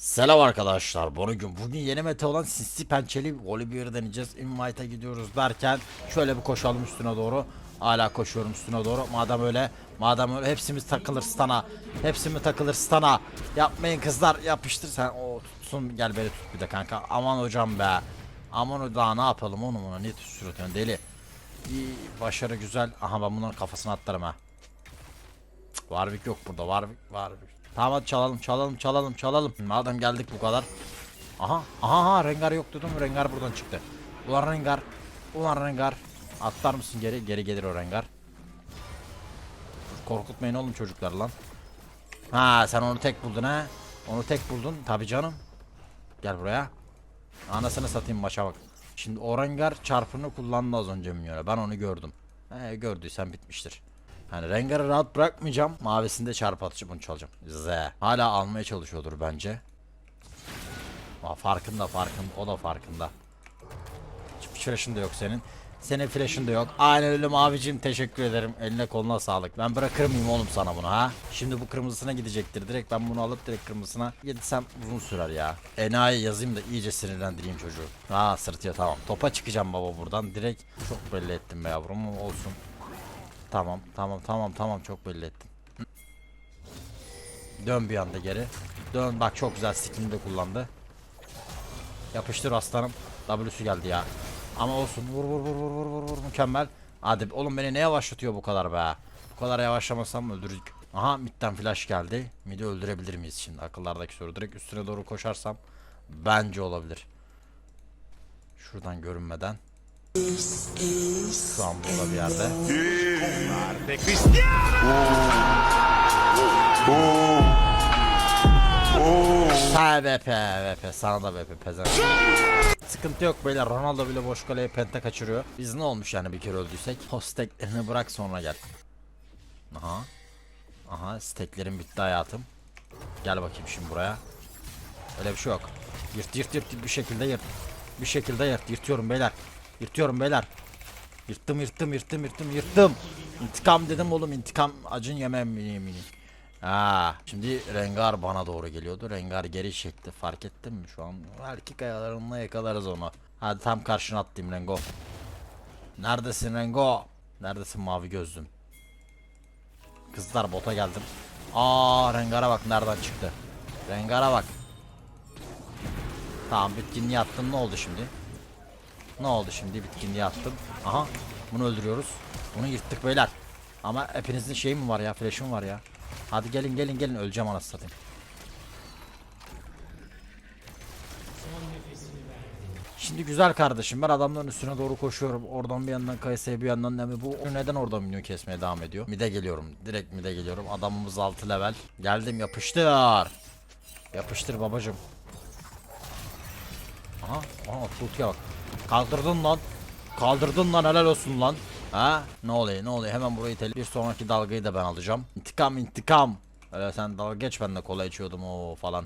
Selam arkadaşlar. Bugün bugün yeni meta olan sisli pençeli Volibear'ı deneyeceğiz. Invite'a gidiyoruz derken şöyle bir koşalım üstüne doğru. Hala koşuyorum üstüne doğru. Madem öyle, madem öyle hepsimiz takılır stana. Hepsimiz takılır stana. Yapmayın kızlar. Yapıştır sen. O tutsun gel beni tut bir de kanka. Aman hocam be. Aman o daha ne yapalım onu buna. Niye tutuyorsun deli. İyi, başarı güzel. Aha ben bunların kafasına atlarım ha. Warwick yok burada. Warwick, Warwick. Tamam hadi çalalım, çalalım, çalalım, çalalım. Madem geldik bu kadar. Aha, aha, aha Rengar yok dedim. Rengar buradan çıktı. Ulan Rengar. Ulan Rengar. Atlar mısın geri? Geri gelir o Rengar. Korkutmayın oğlum çocuklar lan. Ha sen onu tek buldun ha. Onu tek buldun. Tabi canım. Gel buraya. Anasını satayım maça bak. Şimdi o Rengar çarpını kullandı az önce minyona. Ben onu gördüm. He gördüysen bitmiştir. Hani Rengar'ı rahat bırakmayacağım. Mavisinde çarpı atıcı bunu çalacağım. Z. Hala almaya çalışıyordur bence. Aa, farkında farkında. O da farkında. Hiçbir flash'ın da yok senin. Senin flash'ın da yok. Aynen öyle mavicim teşekkür ederim. Eline koluna sağlık. Ben bırakır mıyım oğlum sana bunu ha? Şimdi bu kırmızısına gidecektir. Direkt ben bunu alıp direkt kırmızısına gitsem uzun sürer ya. Enayi yazayım da iyice sinirlendireyim çocuğu. Ha sırtıya tamam. Topa çıkacağım baba buradan. Direkt çok belli ettim be yavrum olsun. Tamam tamam tamam tamam çok belli ettim. Dön bir anda geri. Dön bak çok güzel skillini de kullandı. Yapıştır aslanım. W'su geldi ya. Ama olsun vur vur vur vur vur vur vur mükemmel. Hadi oğlum beni ne yavaşlatıyor bu kadar be. Bu kadar yavaşlamasam öldürürdük. Aha midden flash geldi. Midi öldürebilir miyiz şimdi? Akıllardaki soru. Direkt üstüne doğru koşarsam bence olabilir. Şuradan görünmeden. Şu an burada bir yerde. Ha BP BP sana da BP pezevenk. Sıkıntı yok beyler Ronaldo bile boş kaleye penta kaçırıyor. Biz ne olmuş yani bir kere öldüysek? Hosteklerini bırak sonra gel. Aha. Aha steklerim bitti hayatım. Gel bakayım şimdi buraya. Öyle bir şey yok. Yırt yırt yırt bir şekilde yırt. Bir şekilde yırt. Yırtıyorum beyler. Yırtıyorum beyler. Yırttım yırttım yırttım yırttım yırttım. İntikam dedim oğlum intikam acın yemem mini mini. Ha, şimdi Rengar bana doğru geliyordu. Rengar geri çekti. Fark ettin mi şu an? Belki kayalarınla yakalarız onu. Hadi tam karşına attım Rengo. Neredesin Rengo? Neredesin mavi gözlüm? Kızlar bota geldim. Aa Rengar'a bak nereden çıktı. Rengar'a bak. Tamam bitkinliği attın ne oldu şimdi? Ne oldu şimdi bitkinliği attım. Aha bunu öldürüyoruz. Bunu yırttık beyler. Ama hepinizin şeyi mi var ya flash'ım var ya. Hadi gelin gelin gelin öleceğim anasını satayım. Şimdi güzel kardeşim ben adamların üstüne doğru koşuyorum. Oradan bir yandan Kayse'ye bir yandan Nemi. Bu neden oradan minyon kesmeye devam ediyor? Mide geliyorum. Direkt mide geliyorum. Adamımız 6 level. Geldim yapıştır. Yapıştır babacım. Aha, aha ultiye bak. Kaldırdın lan. Kaldırdın lan helal olsun lan. Ha? Ne oluyor ne oluyor hemen burayı tel bir sonraki dalgayı da ben alacağım. İntikam intikam. Öyle sen dalga geç ben de kola içiyordum o falan.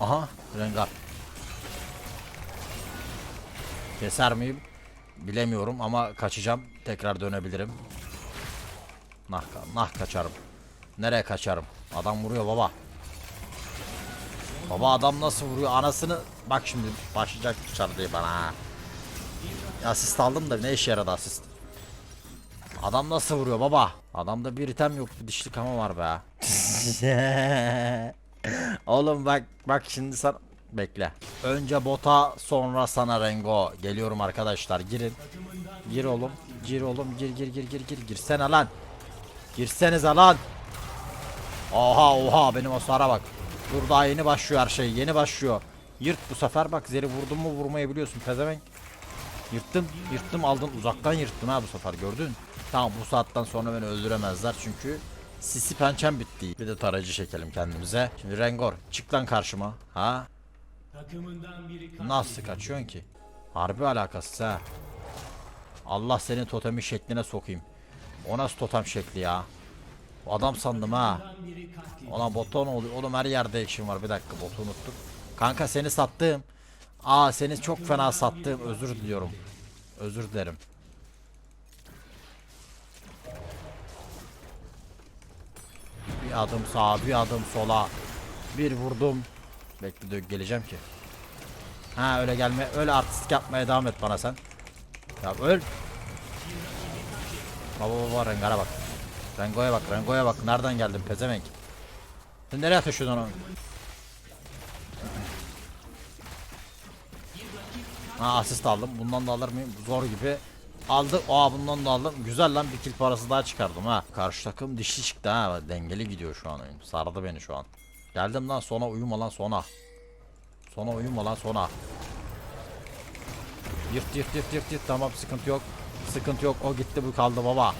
Aha Rengar. Keser miyim? Bilemiyorum ama kaçacağım. Tekrar dönebilirim. Nah, nah kaçarım. Nereye kaçarım? Adam vuruyor baba. Baba adam nasıl vuruyor anasını bak şimdi başlayacak dışarıda bana. Asist aldım da ne işe yaradı asist. Adam nasıl vuruyor baba? Adamda bir item yok bir dişli kama var be. Oğlum bak bak şimdi sana bekle. Önce bota sonra sana Rengo. Geliyorum arkadaşlar girin. Gir oğlum. Gir oğlum gir gir gir gir gir. Girsene lan. Girsenize lan. Oha oha benim o sara bak. Dur daha yeni başlıyor her şey. Yeni başlıyor. Yırt bu sefer bak Zeri vurdun mu vurmayı biliyorsun pezevenk. Yırttım, yırttım aldın uzaktan yırttım ha bu sefer gördün. Tamam bu saatten sonra beni öldüremezler çünkü sisi pençem bitti. Bir de tarayıcı çekelim kendimize. Şimdi Rengor çık lan karşıma. Ha? Nasıl kaçıyorsun ki? Harbi alakasız ha. Allah senin totemi şekline sokayım. O nasıl totem şekli ya? Adam sandım ha. Ona botta ne oluyor? Oğlum her yerde action var. Bir dakika botu unuttuk. Kanka seni sattım. Aa seni çok fena sattım. Özür diliyorum. Özür dilerim. Bir adım sağa, bir adım sola. Bir vurdum. Bekle de geleceğim ki. Ha öyle gelme. Öyle artistik yapmaya devam et bana sen. Ya öl. Baba baba Rengar'a bak. Rengo'ya bak. Rengo'ya bak. Nereden geldin pezevenk? Sen nereye taşıyorsun onu? Ha asist aldım. Bundan da alır mıyım? Zor gibi. Aldı. Aa bundan da aldım. Güzel lan bir kill parası daha çıkardım ha. Karşı takım dişli çıktı ha. Dengeli gidiyor şu an oyun. Sardı beni şu an. Geldim lan sona uyuma lan sona. Sona uyuma lan sona. Yırt yırt yırt yırt yırt tamam sıkıntı yok. Sıkıntı yok o gitti bu kaldı baba.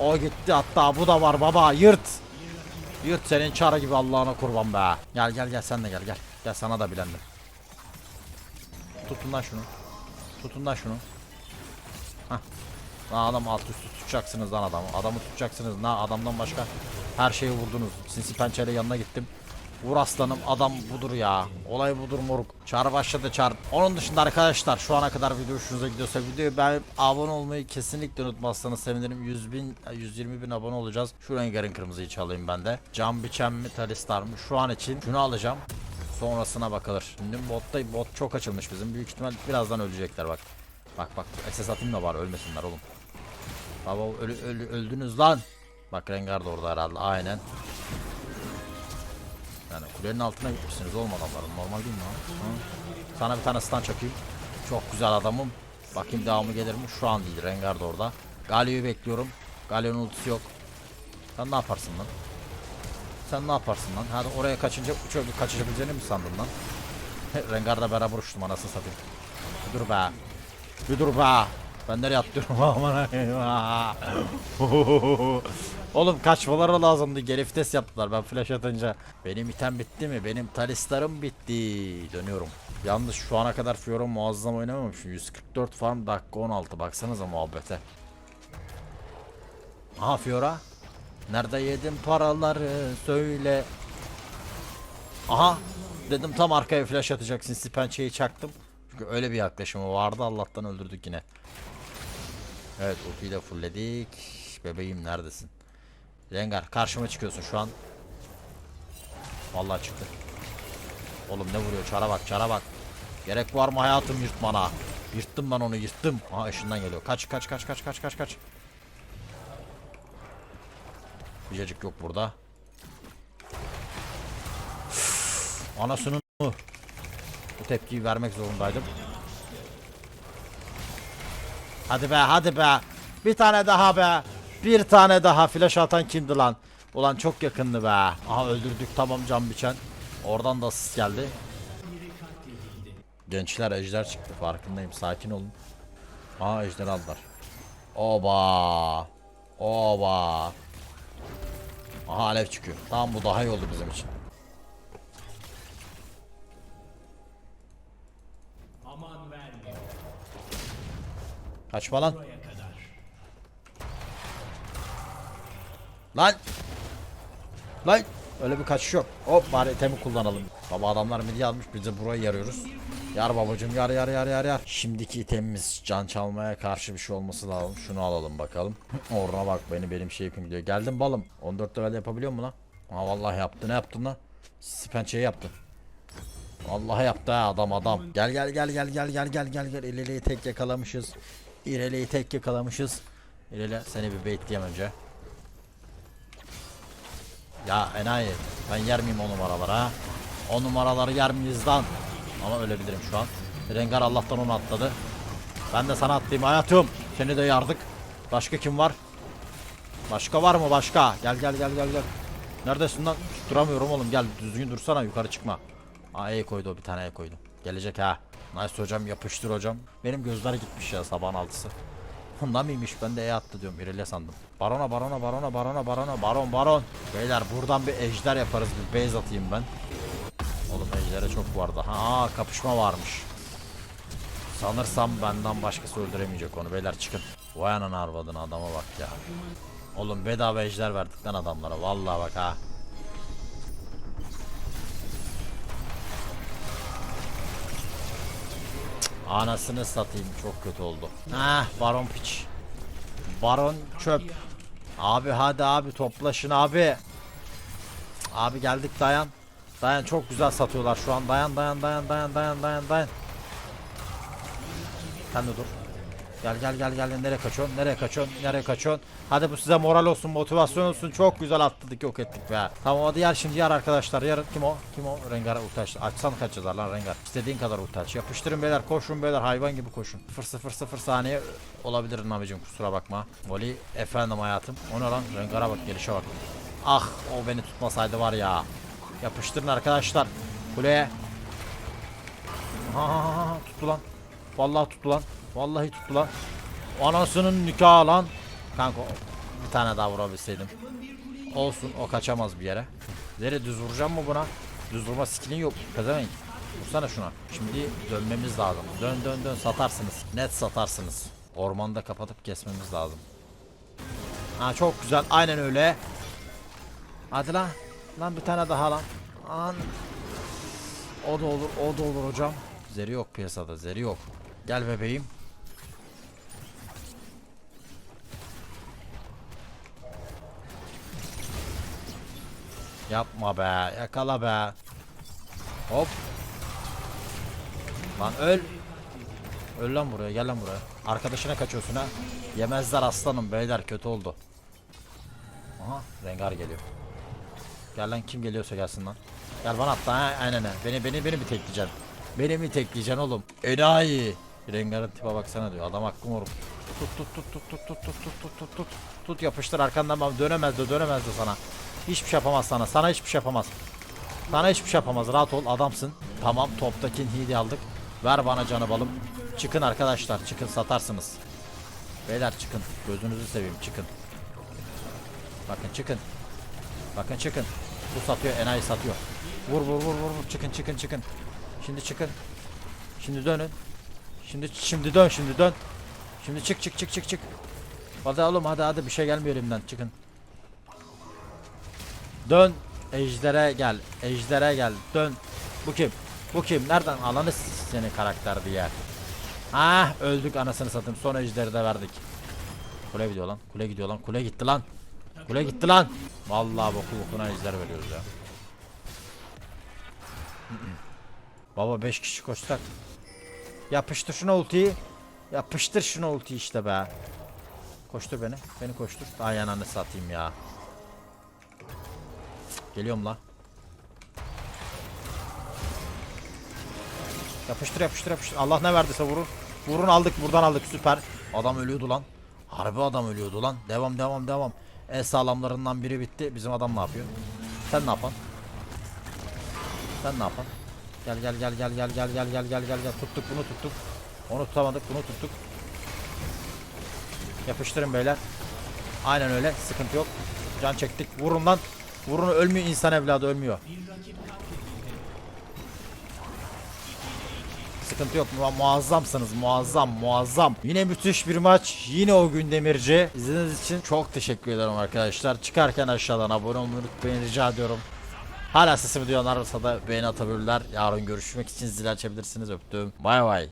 O gitti hatta bu da var baba yırt. Yırt senin çara gibi Allah'ına kurban be. Gel gel gel sen de gel gel. Gel sana da bilendim. Tutun lan şunu. Tutun lan şunu. Hah. Lan adam alt üstü tutacaksınız lan adamı. Adamı tutacaksınız. Na adamdan başka her şeyi vurdunuz. Sinsi pençeyle yanına gittim. Vur aslanım adam budur ya. Olay budur moruk. Çağrı başladı çağır. Onun dışında arkadaşlar şu ana kadar video hoşunuza gidiyorsa videoyu ben abone olmayı kesinlikle unutmazsanız sevinirim. 100 bin 120 bin abone olacağız. Şu rengarenk kırmızıyı çalayım ben de. Cam biçem mi talistar mı? Şu an için şunu alacağım. Sonrasına bakılır. Şimdi botta bot çok açılmış bizim. Büyük ihtimal birazdan ölecekler bak. Bak bak SS atayım da var ölmesinler oğlum. Baba ölü, ölü, öldünüz lan. Bak Rengar da orada herhalde aynen. Yani kulenin altına gitmişsiniz oğlum adamların normal değil mi lan? Hı? Sana bir tane stun çakayım. Çok güzel adamım. Bakayım devamı gelir mi? Şu an değil Rengar da orada. Galio'yu bekliyorum. Galio'nun ultisi yok. Sen ne yaparsın lan? Sen ne yaparsın lan? Hadi oraya kaçınca uçabileceğini kaçabileceğini mi sandın lan? Rengar'la beraber uçtum anasını satayım. Bir dur be. Bir dur be. Ben nereye atlıyorum aman Oğlum kaçmaları lazımdı. Geri vites yaptılar ben flash atınca. Benim item bitti mi? Benim talistarım bitti. Dönüyorum. Yalnız şu ana kadar Fiora muazzam oynamamışım. 144 farm dakika 16. Baksanıza muhabbete. Aha Fiora. Nerede yedin paraları söyle. Aha. Dedim tam arkaya flash atacaksın. Sipençeyi çaktım. Çünkü öyle bir yaklaşımı vardı. Allah'tan öldürdük yine. Evet ultiyi de fullledik. Bebeğim neredesin? Rengar karşıma çıkıyorsun şu an. Vallahi çıktı. Oğlum ne vuruyor? Çara bak, çara bak. Gerek var mı hayatım yırtmana? Yırttım ben onu, yırttım. Aha ışından geliyor. Kaç, kaç, kaç, kaç, kaç, kaç, kaç. Bircacık yok burada. Üf, Anasının bu tepkiyi vermek zorundaydım. Hadi be hadi be. Bir tane daha be. Bir tane daha flash atan kimdi lan? Ulan çok yakındı be. Aha öldürdük tamam can biçen. Oradan da asist geldi. Gençler ejder çıktı farkındayım sakin olun. Aa ejder aldılar. Oba. Oba. Aha alev çıkıyor. Tamam bu daha iyi oldu bizim için. Kaçma lan. Lan. Lan. Öyle bir kaçış yok. Hop bari itemi kullanalım. Baba adamlar midi almış biz de burayı yarıyoruz. Yar babacım yar yar yar yar yar. Şimdiki itemimiz can çalmaya karşı bir şey olması lazım. Şunu alalım bakalım. Oruna bak beni benim şey yapayım diyor. Geldim balım. 14 level yapabiliyor mu lan? Ha vallahi yaptı. Ne yaptın lan? Spençeyi yaptı. Vallahi yaptı ha adam adam. Gel gel gel gel gel gel gel gel gel. İleriyi tek yakalamışız. İleriyi tek yakalamışız. İleri seni bir baitleyeyim önce. Ya enayi ben yer miyim o numaraları ha? O numaraları yer miyiz lan? Ama ölebilirim şu an. Rengar Allah'tan onu atladı. Ben de sana atlayayım hayatım. Seni de yardık. Başka kim var? Başka var mı başka? Gel gel gel gel gel. Neredesin lan? Duramıyorum oğlum gel düzgün dursana yukarı çıkma. Aa E koydu o bir tane E koydu. Gelecek ha. Nice hocam yapıştır hocam. Benim gözler gitmiş ya sabahın altısı. Ondan mıymış ben de E attı diyorum İrelia sandım. Barona barona barona barona barona baron baron. Beyler buradan bir ejder yaparız bir base atayım ben. Oğlum ejdere çok vardı. Ha kapışma varmış. Sanırsam benden başkası öldüremeyecek onu. Beyler çıkın. Vay ananı arvadına adama bak ya. Oğlum bedava ejder verdik lan adamlara. Vallahi bak ha. Anasını satayım çok kötü oldu. Ah baron piç. Baron çöp. Abi hadi abi toplaşın abi. Abi geldik dayan. Dayan çok güzel satıyorlar şu an. Dayan dayan dayan dayan dayan dayan dayan. Sen de dur. Gel gel gel gel nereye kaçıyorsun? Nereye kaçıyorsun? Nereye kaçıyorsun? Hadi bu size moral olsun, motivasyon olsun. Çok güzel atladık, yok ettik be. Tamam hadi yer şimdi yer arkadaşlar. Yarın kim o? Kim o? Rengar ulti açtı. Açsan kaç yazar lan Rengar? İstediğin kadar ulti aç. Yapıştırın beyler, koşun beyler. Hayvan gibi koşun. 0 0 0 saniye olabilir abicim kusura bakma. Voli efendim hayatım. O ne lan? Rengar'a bak gelişe bak. Ah o beni tutmasaydı var ya. Yapıştırın arkadaşlar. Kuleye. Ha, ha, ha, ha, tuttu lan. Vallahi tuttu lan. Vallahi tuttu lan. Anasının nikahı lan. Kanka bir tane daha vurabilseydim. Olsun o kaçamaz bir yere. Zeri düz vuracağım mı buna? Düz vurma skillin yok. Pezevenk. Vursana şuna. Şimdi dönmemiz lazım. Dön dön dön satarsınız. Net satarsınız. Ormanda kapatıp kesmemiz lazım. Ha çok güzel. Aynen öyle. Hadi lan. Lan bir tane daha lan. An. O da olur, o da olur hocam. Zeri yok piyasada, zeri yok. Gel bebeğim. Yapma be, yakala be. Hop. Lan öl. Öl lan buraya, gel lan buraya. Arkadaşına kaçıyorsun ha. Yemezler aslanım beyler, kötü oldu. Aha, Rengar geliyor. Gel lan kim geliyorsa gelsin lan. Gel bana atla ha aynen ha. Beni beni beni mi tekleyeceksin? Beni mi tekleyeceksin oğlum? Enayi. Rengar'ın tipe baksana diyor. Adam hakkım oğlum. Tut tut tut tut tut tut tut tut tut tut tut. Tut yapıştır arkandan bana dönemez de dönemez de sana. Hiçbir şey yapamaz sana. Sana hiçbir şey yapamaz. Sana hiçbir şey yapamaz. Rahat ol adamsın. Tamam toptaki hidi aldık. Ver bana canı balım. Çıkın arkadaşlar çıkın satarsınız. Beyler çıkın. Gözünüzü seveyim çıkın. Bakın çıkın. Bakın çıkın. Bu satıyor, enayi satıyor. Vur vur vur vur vur. Çıkın çıkın çıkın. Şimdi çıkın. Şimdi dönün. Şimdi şimdi dön şimdi dön. Şimdi çık çık çık çık çık. Hadi oğlum hadi hadi bir şey gelmiyor elimden çıkın. Dön. Ejder'e gel. Ejder'e gel. Dön. Bu kim? Bu kim? Nereden alanı seni karakter diye. Ah öldük anasını satayım. Son ejderi de verdik. Kule gidiyor lan. Kule gidiyor lan. Kule gitti lan. Kule gitti lan. Vallahi boku bokuna ejder veriyoruz ya. Baba 5 kişi koşsak. Yapıştır şuna ultiyi. Yapıştır şuna ultiyi işte be. Koştur beni. Beni koştur. Ay ananı satayım ya. Geliyorum la. Yapıştır yapıştır yapıştır. Allah ne verdiyse vurun. Vurun aldık buradan aldık süper. Adam ölüyordu lan. Harbi adam ölüyordu lan. Devam devam devam. El sağlamlarından biri bitti. Bizim adam ne yapıyor? Sen ne yapan? Sen ne yapan? Gel gel gel gel gel gel gel gel gel gel gel tuttuk bunu tuttuk. Onu tutamadık bunu tuttuk. Yapıştırın beyler. Aynen öyle sıkıntı yok. Can çektik. Vurun lan. Vurun ölmüyor insan evladı ölmüyor. Sıkıntı yok. Mu- muazzamsınız. Muazzam, muazzam. Yine müthiş bir maç. Yine o gün demirci. İzlediğiniz için çok teşekkür ederim arkadaşlar. Çıkarken aşağıdan abone olmayı unutmayın rica ediyorum. Hala sesimi duyanlar varsa da beğeni atabilirler. Yarın görüşmek için zil açabilirsiniz. Öptüm. Bay bay.